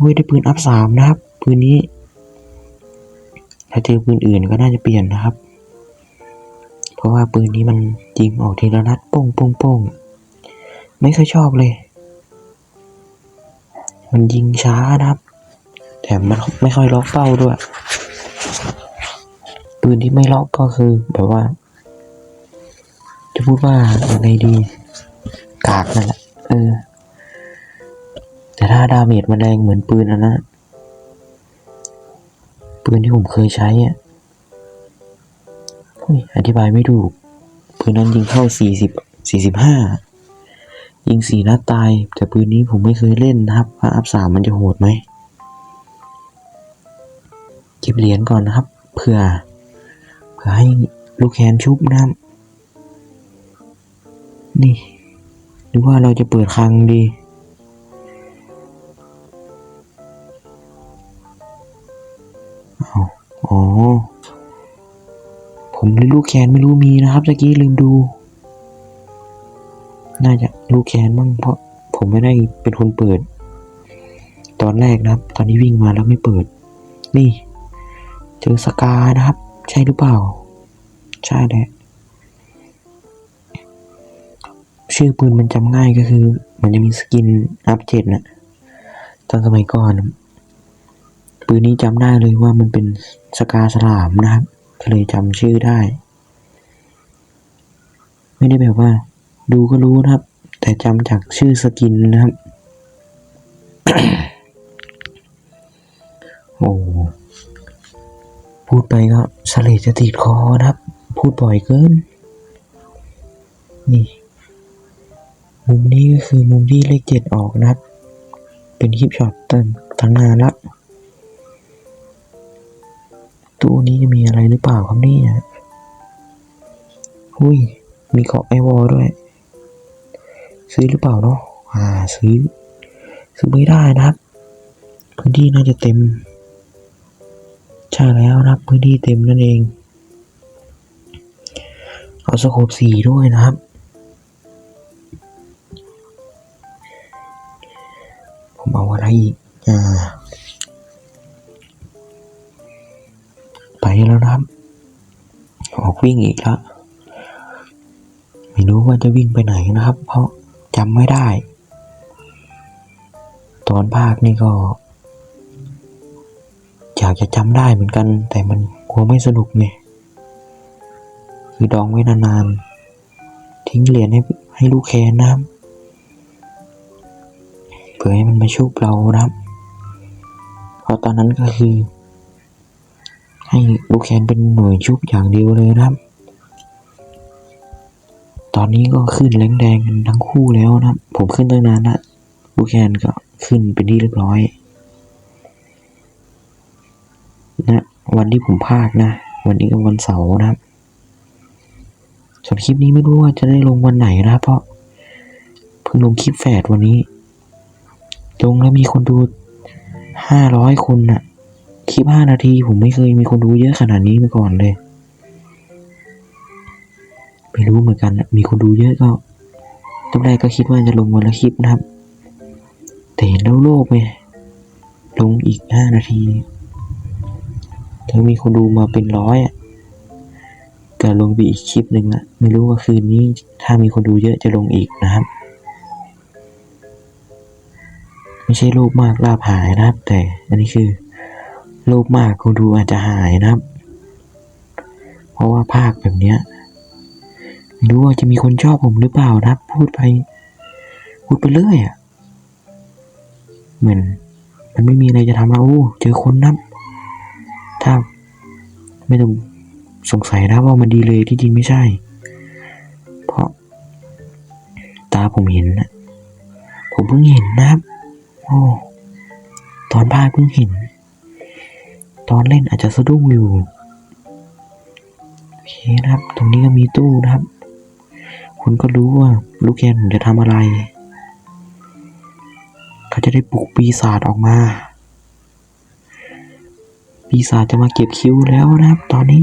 เฮ้ยได้ปืนอัพสามนะครับ ปืนนี้ ถ้าเจอปืนอื่นก็น่าจะเปลี่ยนนะครับ เพราะว่าปืนนี้มันยิงออกทีละนัดโป้งโป้งโป้งไม่ค่อยชอบเลย มันยิงช้านะครับ แถมมันไม่ค่อยล็อกเป้าด้วย ปืนที่ไม่ล็อกก็คือแบบว่า จะพูดว่ายังไงดี กากนั่นแหละเออ ถ้าดาเมจมันแรงเหมือนปืนอันนั้นะปืนที่ผมเคยใช้อะอธิบายไม่ถูกปืนนั้นยิงเข้าสี่สิบสี่สิบห้ายิงสี่นัดตาย แต่ปืนนี้ผมไม่เคยเล่นนะครับว่าอัพสามมันจะโหดไหมเก็บเหรียญก่อนนะครับเผื่อเผื่อให้ลูกแคนชุบนะนี่ หรือว่าเราจะเปิดคลังดี เอาอ๋อ ผมลูกแคนไม่รู้มีนะครับตะกี้ลืมดู น่าจะลูกแคนมั่งเพราะผมไม่ได้เป็นคนเปิด ตอนแรกนะครับ ตอนนี้วิ่งมาแล้วไม่เปิด นี่ เจอสกานะครับ ใช่หรือเปล่า ใช่แหละชื่อปืนมันจำง่ายก็คือ มันจะมีสกินอัพเจ็ดนะตอนสมัยก่อน ปืนนี้จำได้เลยว่ามันเป็นสกาสลามนะครับก็เลยจำชื่อได้ ไม่ได้แบบว่า ดูก็รู้นะครับ แต่จำจากชื่อสกินนะครับ โอ้พูดไปก็สเลจะติดคอนะครับ พูดบ่อยเกิน นี่ มุมนี้ก็คือมุมที่เลขเจ็ดออกนะครับ เป็นคลิปช็อตตั้งตั้งนานละ ครับเนี่ยหุยมีเกาะไอวอลด้วย ซื้อหรือเปล่าเนาะ อ่า ซื้อ ซื้อไม่ได้นะครับ พื้นที่น่าจะเต็ม ใช่แล้วนะครับ พื้นที่เต็มนั่นเอง เอาสโคปสีด้วยนะครับผมเอาอะไรอีกอ่าไปแล้วนะครับ วิ่งอีกแล้วไม่รู้ว่าจะวิ่งไปไหนนะครับ เพราะจำไม่ได้ ตอนภาคนี่ก็อยากจะจำได้เหมือนกัน แต่มันกลัวไม่สนุกไงคือดองไว้นานๆ ทิ้งเหรียญให้ให้ลูกแคนนะครับเผื่อให้มันมาชุบเรานะครับเพราะตอนนั้นก็คือ ให้ลูกแคนเป็นหน่วยชุบอย่างเดียวเลยนะครับ ตอนนี้ก็ขึ้นแรงแดงกันทั้งคู่แล้วนะ ผมขึ้นตั้งนานละลูกแคนก็ขึ้นเป็นที่เรียบร้อยนะวันที่ผมพากนะ วันนี้ก็วันเสาร์นะครับส่วนคลิปนี้ไม่รู้ว่าจะได้ลงวันไหนนะเพราะเพิ่งลงคลิปแฝดวันนี้ ลงแล้วมีคนดูห้าร้อยคนน่ะ คลิปห้านาทีผมไม่เคยมีคนดูเยอะขนาดนี้มาก่อนเลย ไม่รู้เหมือนกันนะมีคนดูเยอะก็ตอนแรกก็คิดว่าจะลงวันละคลิปนะครับ แต่เห็นแล้วโลภไงลงอีกห้านาทีถ้ามีคนดูมาเป็นร้อยอะก็ลงไปอีกคลิปหนึ่งละไม่รู้ว่าคืนนี้ถ้ามีคนดูเยอะจะลงอีกนะครับ ไม่ใช่โลภมากลาภหายนะครับ แต่อันนี้คือ โลภมากคนดูอาจจะหายนะครับ เพราะว่าภาคแบบเนี้ยไม่รู้ว่าจะมีคนชอบผมหรือเปล่านะครับ พูดไป พูดไปเรื่อยอะเหมือนมันไม่มีอะไรจะทำแล้วเจอคนนับ ถ้าไม่ต้องสงสัยนะว่ามันดีเลยที่จริงไม่ใช่ เพราะ ตาผมเห็นนะผมเพิ่งเห็นนะครับ โอ้ ตอนภาคเพิ่งเห็น ตอนเล่นอาจจะสะดุ้งอยู่โอเคนะครับ ตรงนี้ก็มีตู้นะครับ คุณก็รู้ว่าลูกแกนผมจะทำอะไร เขาจะได้ปลุกปีศาจออกมา ปีศาจจะมาเก็บคิวแล้วนะครับ ตอนนี้